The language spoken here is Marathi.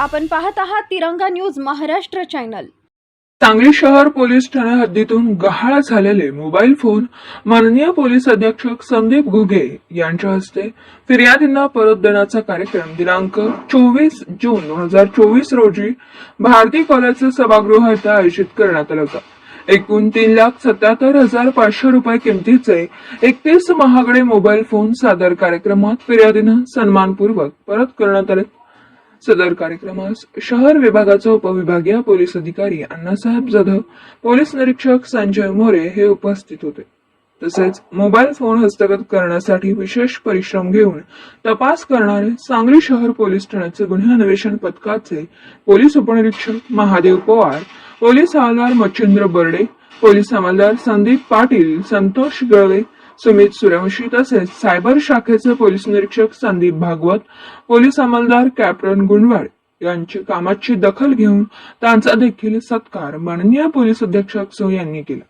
आपण पाहत आहात तिरंगा न्यूज महाराष्ट्र चॅनल. सांगली शहर पोलीस ठाणे हद्दीतून गहाळ झालेले मोबाईल फोन माननीय पोलीस अधीक्षक संदीप घुगे यांच्या हस्ते फिर्यादींना परत देण्याचा कार्यक्रम दिनांक चोवीस जून दोन हजार चोवीस रोजी भारती कॉलेजचे सभागृह येथे आयोजित करण्यात आला होता. एकूण तीन लाख सत्याहत्तर हजार पाचशे रुपये किमतीचे एकतीस महागडे मोबाईल फोन सादर कार्यक्रमात फिर्यादीनं सन्मानपूर्वक परत करण्यात आले. सदर कार्यक्रमास शहर विभागाचे उपविभागीय पोलीस अधिकारी अण्णासाहेब जाधव पोलीस निरीक्षक संजय मोरे हे उपस्थित होते. तसेच मोबाईल फोन हस्तगत करण्यासाठी विशेष परिश्रम घेऊन तपास करणारे सांगली शहर पोलीस ठाण्याचे गुन्हे अन्वेषण पथकाचे पोलीस उपनिरीक्षक महादेव पवार पोलीस हवालदार मच्छिंद्र बर्डे पोलीस हवालदार संदीप पाटील संतोष गळवे सुमित सूर्यवंशी तसेच सायबर शाखेचे पोलीस निरीक्षक संदीप भागवत पोलीस अंमलदार कॅप्टन गुणवाड यांची कामाची दखल घेऊन त्यांचा देखील सत्कार माननीय पोलीस अधीक्षक सो यांनी केला.